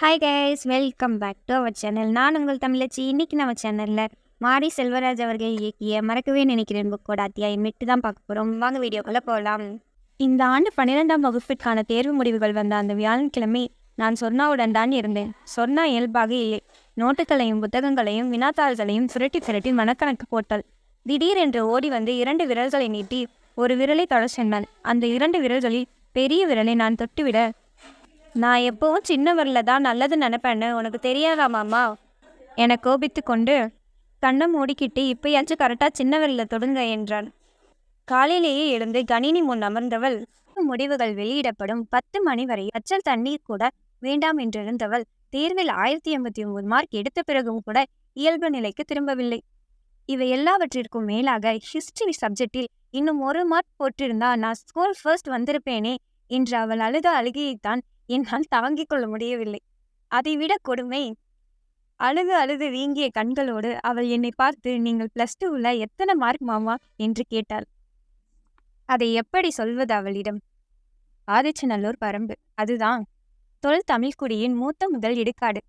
Hi guys welcome back to our channel நான் உங்கள் தமிழச்சி. இன்னைக்கு நம்ம சேனலில் மாரி செல்வராஜ் அவர்கள் இயக்கிய மறக்கவே நினைக்கிறேன் புக்கோட அத்தியாயம் எட்டு தான் பார்க்க போகிறோம் வாங்க வீடியோக்குள்ளே போகலாம் இந்த ஆண்டு பன்னிரெண்டாம் வகுப்பிற்கான தேர்வு முடிவுகள் வந்த அந்த வியாழக்கிழமை நான் சொர்ணாவுடன் தான் இருந்தேன். சொர்ணா இயல்பாக இல்லை நோட்டுகளையும் புத்தகங்களையும் வினாத்தாள்களையும் சுரட்டி சுரட்டி மனக்கணக்கு போட்டாள். திடீரென்று ஓடி வந்து இரண்டு விரல்களை நீட்டி ஒரு விரலை தொட சென்றான் அந்த இரண்டு விரல்களில் பெரிய விரலை நான் தொட்டுவிட நான் எப்பவும் சின்னவரில் தான் நல்லது நினைப்பேன்னு உனக்கு தெரியாதா மாமா? என கோபித்து கொண்டு கண்ணை மூடிக்கிட்டு இப்பயாச்சும் கரெக்டாக சின்னவரில் தொடுங்க என்றான். காலையிலேயே எழுந்து கணினி முன் அமர்ந்தவள் முடிவுகள் வெளியிடப்படும் பத்து மணி வரை அச்சல் தண்ணீர் கூட வேண்டாம் என்றிருந்தவள் தேர்வில் ஆயிரத்தி எண்பத்தி ஒன்பது மார்க் எடுத்த பிறகும் கூட இயல்பு நிலைக்கு திரும்பவில்லை. இவை எல்லாவற்றிற்கும் மேலாக ஹிஸ்டரி சப்ஜெக்டில் இன்னும் ஒரு மார்க் போட்டிருந்தா நான் ஸ்கூல் ஃபர்ஸ்ட் வந்திருப்பேனே என்று அவள் அழுத அழுகையைத்தான் என்னால் தாங்கிக் கொள்ள முடியவில்லை. அதைவிட கொடுமை. அழுது அழுது வீங்கிய கண்களோடு அவள் என்னை பார்த்து நீங்கள் பிளஸ் டூவில் எத்தனை மார்க் மாமா? என்று கேட்டாள். அதை எப்படி சொல்வது அவளிடம்? ஆதிச்சநல்லூர் பரம்பு. அதுதான். தொல் தமிழ்குடியின் மூத்த முதல் இடுகாடு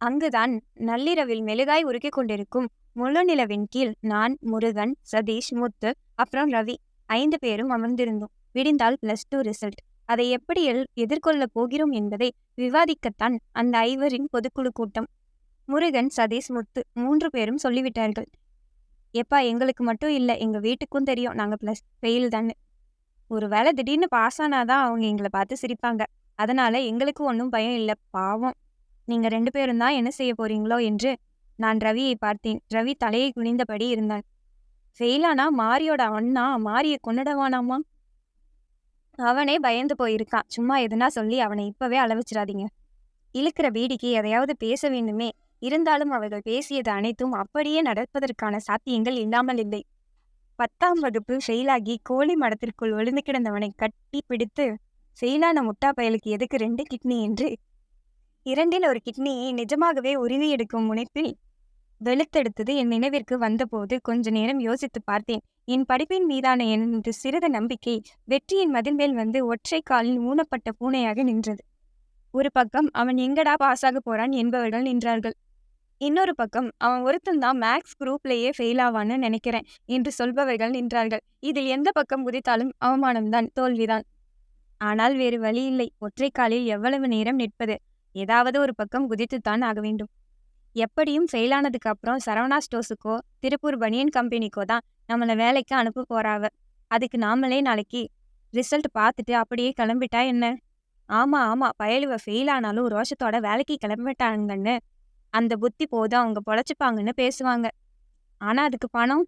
அங்குதான் நள்ளிரவில் மெழுகாய் உருக்கிக் கொண்டிருக்கும் முழு நிலவின் கீழ் நான் முருகன் சதீஷ் முத்து அப்புறம் ரவி ஐந்து பேரும் அமர்ந்திருந்தோம். விடிந்தால் பிளஸ் டூ ரிசல்ட் அதை எப்படி எதிர்கொள்ளப் போகிறோம் என்பதை விவாதிக்கத்தான் அந்த ஐவரின் பொதுக்குழு கூட்டம். முருகன் சதீஷ் முத்து மூன்று பேரும் சொல்லிவிட்டார்கள். எப்பா எங்களுக்கு மட்டும் இல்லை எங்க வீட்டுக்கும் தெரியும். நாங்க ப்ளஸ் ஃபெயில் தானே ஒரு வேளை திடீர்னு பாஸ் ஆனாதான் அவங்க எங்களை பார்த்து சிரிப்பாங்க. அதனால எங்களுக்கு ஒன்றும் பயம் இல்லை பாவம். நீங்க ரெண்டு பேரும் தான் என்ன செய்ய போறீங்களோ என்று நான் ரவியை பார்த்தேன். ரவி தலையை குனிந்தபடி இருந்தான். ஃபெயிலானா மாரியோட அண்ணா மாரியை கொண்டுடவானாமா அவனே பயந்து போயிருக்கான். சும்மா எதுனா சொல்லி அவனை இப்பவே அளவிச்சிடாதீங்க. இழுக்கிற பீடிக்கு எதையாவது பேச வேண்டுமே. இருந்தாலும் அவர்கள் பேசியது அனைத்தும் அப்படியே நடப்பதற்கான சாத்தியங்கள் இல்லாமல் இல்லை. பத்தாம் வகுப்பு ஃபெயிலாகி கோழி மடத்திற்குள் ஒழுந்து கிடந்தவனை கட்டி பிடித்து ஃபெயிலான முட்டா பயலுக்கு எதுக்கு ரெண்டு கிட்னி? என்று. இரண்டில் ஒரு கிட்னியை நிஜமாகவே உருவி எடுக்கும் முனைப்பில் வெளுத்தெடுத்தது என் நினைவிற்கு வந்தபோது கொஞ்ச நேரம் யோசித்து பார்த்தேன். என் படிப்பின் மீதான எனது சிறிது நம்பிக்கை வெற்றியின் மதின்மேல் வந்து ஒற்றை காலில் ஊனப்பட்ட பூனையாக நின்றது. ஒரு பக்கம் அவன் எங்கடா பாஸாக போறான் என்பவர்கள் நின்றார்கள். இன்னொரு பக்கம் அவன் ஒருத்தன்தான் மேக்ஸ் குரூப்லேயே ஃபெயில் ஆவான்னு நினைக்கிறேன் என்று சொல்பவர்கள் நின்றார்கள். இதில் எந்த பக்கம் குதித்தாலும் அவமானம்தான் தோல்விதான். ஆனால் வேறு வழி இல்லை. ஒற்றை காலில் எவ்வளவு நேரம் நிற்பது? ஏதாவது ஒரு பக்கம் குதித்துத்தான் ஆக வேண்டும். எப்படியும் ஃபெயிலானதுக்கு அப்புறம் சரவணா ஸ்டோர்ஸுக்கோ திருப்பூர் பனியன் கம்பெனிக்கோ தான் நம்மளை வேலைக்கு அனுப்ப போறாவ. அதுக்கு நாமளே நாளைக்கு ரிசல்ட் பார்த்துட்டு அப்படியே கிளம்பிட்டா என்ன? ஆமா ஆமா பயலுவ ஃபெயில் ஆனாலும் ரோஷத்தோட வேலைக்கு கிளம்பிட்டாங்கன்னு அந்த புத்தி போதும் அவங்க பொழைச்சிப்பாங்கன்னு பேசுவாங்க. ஆனா அதுக்கு பணம்?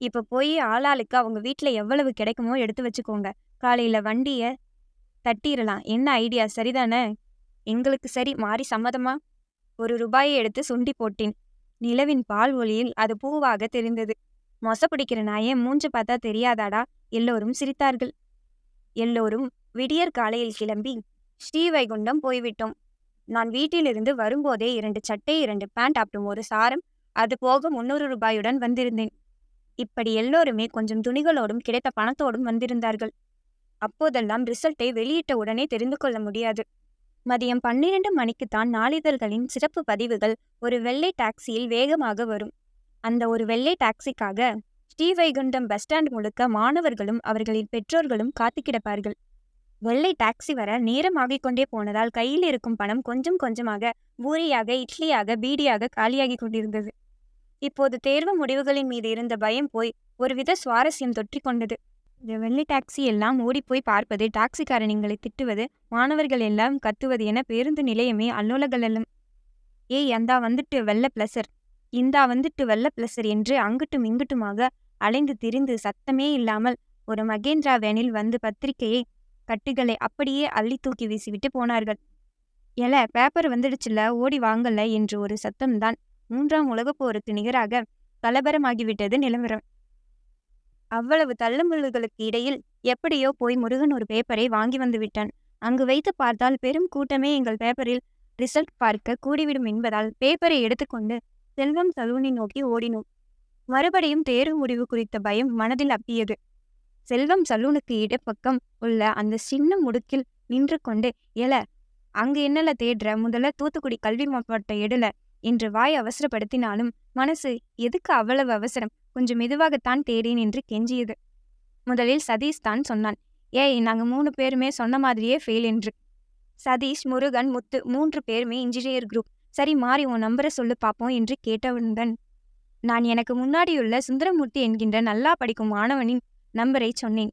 இப்ப போய் ஆளாளுக்கு அவங்க வீட்ல எவ்வளவு கிடைக்குமோ எடுத்து வச்சுக்கோங்க. காலையில வண்டிய தட்டிடலாம் என்ன ஐடியா சரிதானே? எங்களுக்கு சரி மாறி சம்மதமா? ஒரு ரூபாயை எடுத்து சுண்டி போட்டேன். நிலவின் பால் ஒளியில் அது பூவாக தெரிந்தது. மொச பிடிக்கிற நாயே மூஞ்சு பார்த்தா தெரியாதாடா? எல்லோரும் சிரித்தார்கள். எல்லோரும் விடியற் காலையில் கிளம்பி ஸ்ரீவைகுண்டம் போய்விட்டோம். நான் வீட்டிலிருந்து வரும்போதே இரண்டு சட்டை இரண்டு பேண்ட் அப்புறம் ஒரு சாரம் அது போக முன்னூறு ரூபாயுடன் வந்திருந்தேன். இப்படி எல்லோருமே கொஞ்சம் துணிகளோடும் கிடைத்த பணத்தோடும் வந்திருந்தார்கள். அப்போதெல்லாம் ரிசல்ட்டை வெளியிட்ட உடனே தெரிந்து கொள்ள முடியாது. மதியம் பன்னிரண்டு மணிக்குத்தான் நாளிதழ்களின் சிறப்பு பதிவுகள் ஒரு வெள்ளை டாக்ஸியில் வேகமாக வரும். அந்த ஒரு வெள்ளை டாக்ஸிக்காக ஸ்ரீவைகுண்டம் பஸ் ஸ்டாண்ட் முழுக்க மாணவர்களும் அவர்களின் பெற்றோர்களும் காத்து கிடப்பார்கள். வெள்ளை டாக்ஸி வர நேரமாகிக் கொண்டே போனதால் கையில் இருக்கும் பணம் கொஞ்சம் கொஞ்சமாக பூரியாக இட்லியாக பீடியாக காலியாகிக் கொண்டிருந்தது. இப்போது தேர்வு முடிவுகளின் மீது இருந்த பயம் போய் ஒருவித சுவாரஸ்யம் தொற்றிக் கொண்டது. இந்த வெள்ளை டாக்ஸி எல்லாம் ஓடிப்போய் பார்ப்பது டாக்ஸிக்காரனிங்களை திட்டுவது மாணவர்கள் எல்லாம் கத்துவது என பேருந்து நிலையமே அல்லோலகலலம். ஏய் அந்தா வந்துட்டு வெள்ள பிளஸர் இந்தா வந்துட்டு வெள்ள பிளசர் என்று அங்குட்டும் இங்கிட்டுமாக அலைந்து திரிந்து சத்தமே இல்லாமல் ஒரு மகேந்திரா வேனில் வந்து பத்திரிகையை கட்டுகளை அப்படியே அள்ளி தூக்கி வீசிவிட்டு போனார்கள். எல பேப்பர் வந்துடுச்சுல ஓடி வாங்கல என்று ஒரு சத்தம்தான் மூன்றாம் உலகப் போருக்கு நிகராக கலபரமாகிவிட்டது நிலவரம். அவ்வளவு தள்ளுமுள்ளுகளுக்கு இடையில் எப்படியோ போய் முருகன் ஒரு பேப்பரை வாங்கி வந்து விட்டான். அங்கு வைத்து பார்த்தால் பெரும் கூட்டமே எங்கள் பேப்பரில் ரிசல்ட் பார்க்க கூடிவிடும் என்பதால் பேப்பரை எடுத்துக்கொண்டு செல்வம் சலூனை நோக்கி ஓடினோம். மறுபடியும் தேர்வு முடிவு குறித்த பயம் மனதில் அப்பியது. செல்வம் சலூனுக்கு இடப்பக்கம் உள்ள அந்த சின்ன முடுக்கில் நின்று கொண்டு எல அங்கு என்னல தேடுற? முதல்ல தூத்துக்குடி கல்வி மாவட்ட எடுல என்று வாய் அவசரப்படுத்தினாலும் மனசு எதுக்கு அவ்வளவு அவசரம்? கொஞ்சம் மெதுவாகத்தான் தேடேன் என்று கெஞ்சியது. முதலில் சதீஷ் தான் சொன்னான். ஏய் நாங்க மூணு பேருமே சொன்ன மாதிரியே ஃபெயில் என்று. சதீஷ் முருகன் முத்து மூன்று பேருமே இன்ஜினியர் குரூப் சரி மாறி உன் நம்பரை சொல்லு பார்ப்போம் என்று கேட்டவுடன் நான் எனக்கு முன்னாடியுள்ள சுந்தரமூர்த்தி என்கின்ற நல்லா படிக்கும் மாணவனின் நம்பரை சொன்னேன்.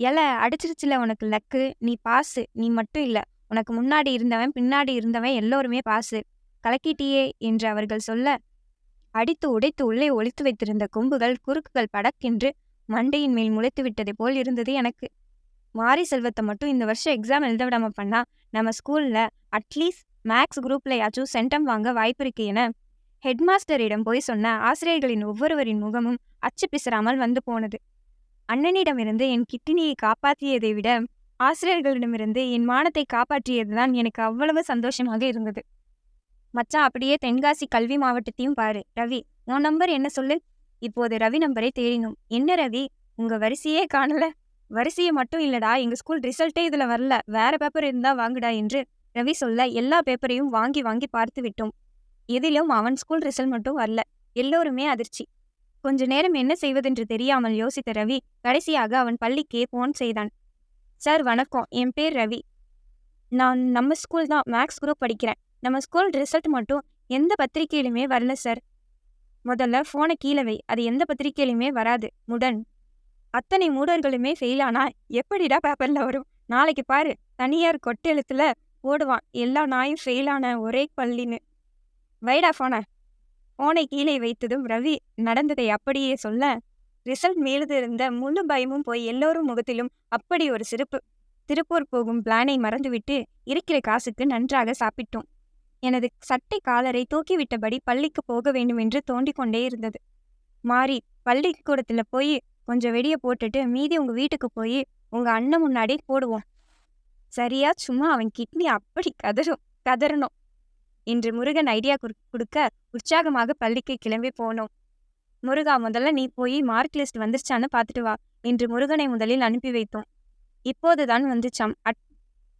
எல அடிச்சிருச்சுல உனக்கு லக்கு நீ பாசு நீ மட்டும் இல்ல. உனக்கு முன்னாடி இருந்தவன் பின்னாடி இருந்தவன் எல்லோருமே பாசு கலக்கிட்டியே என்று அவர்கள் சொல்ல அடித்து உடைத்து உள்ளே ஒளித்து வைத்திருந்த கொம்புகள் குறுக்குகள் படக்கென்று மண்டையின் மேல் முளைத்து விட்டதை போல் இருந்தது எனக்கு. மாரி செல்வத்தை மட்டும் இந்த வருஷம் எக்ஸாம் எழுத விடாம பண்ணா நம்ம ஸ்கூல்ல அட்லீஸ்ட் மேக்ஸ் குரூப்லயாச்சும் சென்டம் வாங்க வாய்ப்பு இருக்கு என ஹெட்மாஸ்டரிடம் போய் சொன்ன ஆசிரியர்களின் ஒவ்வொருவரின் முகமும் அச்சு பிசராமல் வந்து போனது. அண்ணனிடமிருந்து என் கிட்டினியை காப்பாற்றியதை விட ஆசிரியர்களிடமிருந்து என் மானத்தை காப்பாற்றியதுதான் எனக்கு அவ்வளவு சந்தோஷமாக இருந்தது. மச்சான் அப்படியே தென்காசி கல்வி மாவட்டத்தையும் பாரு. ரவி உன் நம்பர் என்ன சொல்லு? இப்போது ரவி நம்பரை தேடினோம். என்ன ரவி? உங்க வரிசையே காணல. வரிசையை மட்டும் இல்லடா. எங்க ஸ்கூல் ரிசல்ட்டே இதுல வரல. வேற பேப்பர் இருந்தா வாங்குடா என்று ரவி சொல்ல எல்லா பேப்பரையும் வாங்கி வாங்கி பார்த்து விட்டோம். எதிலும் அவன் ஸ்கூல் ரிசல்ட் மட்டும் வரல. எல்லோருமே அதிர்ச்சி. கொஞ்ச நேரம் என்ன செய்வதென்று தெரியாமல் யோசித்த ரவி கடைசியாக அவன் பள்ளிக்கே போன் செய்தான். சார் வணக்கம். என் பேர் ரவி. நான் நம்ம ஸ்கூல் தான். மேக்ஸ் குரூப் படிக்கிறேன். நம்ம ஸ்கூல் ரிசல்ட் மட்டும் எந்த பத்திரிக்கையிலுமே வரல சார் முதல்ல ஃபோனை கீழே வை. அது எந்த பத்திரிக்கையிலுமே வராது. முடன் அத்தனை மூடர்களுமே ஃபெயில் ஆனா எப்படிடா பேப்பர்ல வரும்? நாளைக்கு பாரு. தனியார் கொட்டெழுத்துல ஓடுவான் எல்லா நாயும் ஃபெயிலான ஒரே பள்ளின்னு. வைடா ஃபோனை ஃபோனை கீழே வைத்ததும் ரவி நடந்ததை அப்படியே சொல்ல. ரிசல்ட் மீது இருந்த முழு பயமும் போய் எல்லோரும் முகத்திலும் அப்படி ஒரு சிரிப்பு. திருப்பூர் போகும் பிளானை மறந்துவிட்டு இருக்கிற காசுக்கு நன்றாக சாப்பிட்டோம். எனது சட்டை காலரை தூக்கிவிட்டபடி பள்ளிக்கு போக வேண்டும் என்று தோண்டிக் கொண்டே இருந்தது. மாறி பள்ளிக்கூடத்துல போய் கொஞ்சம் வெடியை போட்டுட்டு மீதி உங்க வீட்டுக்கு போய் உங்க அண்ணன் முன்னாடி போடுவோம். சரியா? சும்மா அவன் கிட்னி அப்படி கதறும் கதறணும் என்று முருகன் ஐடியா கொடுக்க உற்சாகமாக பள்ளிக்கு கிளம்பி போனோம். முருகா முதல்ல நீ போய் மார்க் லிஸ்ட் வந்துருச்சான்னு பார்த்துட்டு வா என்று முருகனை முதலில் அனுப்பி வைத்தோம். இப்போதுதான் வந்துச்சாம். அட்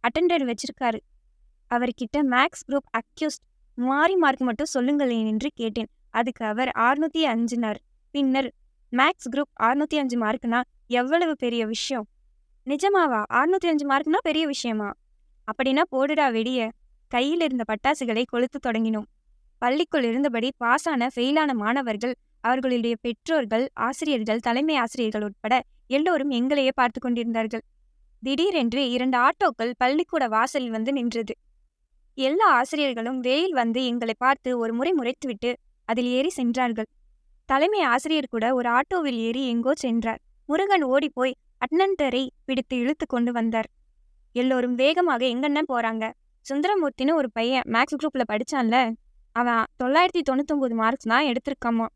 அட்டண்டர் வச்சிருக்காரு. அவர்கிட்ட மேக்ஸ் குரூப் அக்யூஸ்ட் மாறி மார்க் மட்டும் சொல்லுங்களேன் என்று கேட்டேன். அதுக்கு அவர் அறுநூத்தி அஞ்சுனார். பின்னர் மேக்ஸ் குரூப் ஆறுநூத்தி அஞ்சு மார்க்னா எவ்வளவு பெரிய விஷயம்? நிஜமாவா? அறுநூத்தி அஞ்சு மார்க்னா பெரிய விஷயமா? அப்படின்னா போடுடா வெடிய. கையில் இருந்த பட்டாசுகளை கொளுத்து தொடங்கினோம். பள்ளிக்குள் இருந்தபடி பாஸான ஃபெயிலான மாணவர்கள் அவர்களுடைய பெற்றோர்கள் ஆசிரியர்கள் தலைமை ஆசிரியர்கள் உட்பட எல்லோரும் எங்களையே பார்த்து கொண்டிருந்தார்கள். திடீரென்று இரண்டு ஆட்டோக்கள் பள்ளிக்கூட வாசலில் வந்து நின்றது. எல்லா ஆசிரியர்களும் வேயில் வந்து எங்களை பார்த்து ஒரு முறை முறைத்துவிட்டு அதில் ஏறி சென்றார்கள். தலைமை ஆசிரியர் கூட ஒரு ஆட்டோவில் ஏறி எங்கோ சென்றார். முருகன் ஓடிப்போய் அட்னண்டரை பிடித்து இழுத்து கொண்டு வந்தார். எல்லோரும் வேகமாக எங்கென்ன போறாங்க? சுந்தரமூர்த்தின்னு ஒரு பையன் மேக்ஸ் குரூப்ல படிச்சான்ல அவன் தொள்ளாயிரத்தி தொண்ணூத்தொன்பது மார்க்ஸ் தான் எடுத்திருக்காமா?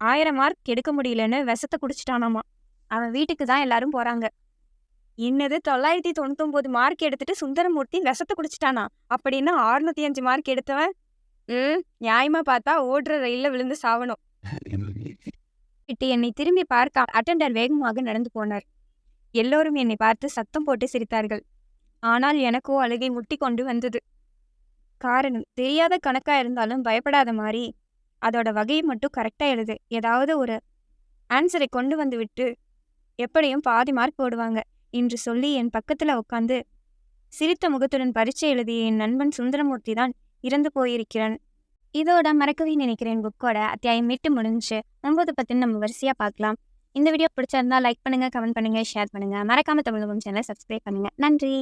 ஆயிரம் மார்க் எடுக்க முடியலன்னு விஷத்தை குடிச்சிட்டானாமா? அவன் வீட்டுக்கு தான் எல்லாரும் போறாங்க. என்னது தொள்ளாயிரத்தி தொண்ணூத்தொம்போது மார்க் எடுத்துட்டு சுந்தரமூர்த்தி விஷத்தை குடிச்சிட்டானா? அப்படின்னா ஆறுநூத்தி அஞ்சு மார்க் எடுத்தவன் ம் நியாயமா பார்த்தா ஓடுற ரயில்ல விழுந்து சாவணும். விட்டு என்னை திரும்பி பார்க்க அட்டெண்டர் வேகமாக நடந்து போனார். எல்லோரும் என்னை பார்த்து சத்தம் போட்டு சிரித்தார்கள். ஆனால் எனக்கோ அழுகை முட்டி கொண்டு வந்தது. காரணம் தெரியாத கணக்கா இருந்தாலும் பயப்படாத மாதிரி அதோட வகையை மட்டும் கரெக்டா எழுது. ஏதாவது ஒரு ஆன்சரை கொண்டு வந்து விட்டு எப்படியும் பாதி மார்க் போடுவாங்க. என்று சொல்லி என் பக்கத்துல உட்காந்து சிரித்த முகத்துடன் பரீட்சை எழுதிய என் நண்பன் சுந்தரமூர்த்தி தான் இறந்து போயிருக்கிறான். இதோட மறக்கவே நினைக்கிறேன் புக்கோட. அத்தியாயம் எட்டு முடிஞ்சு ஒன்பது பத்துன்னு நம்ம வரிசையா பார்க்கலாம். இந்த வீடியோ பிடிச்சிருந்தா லைக் பண்ணுங்க கமெண்ட் பண்ணுங்க ஷேர் பண்ணுங்க. மறக்காம தமிழகம் சேனலை சப்ஸ்கிரைப் பண்ணுங்க. நன்றி.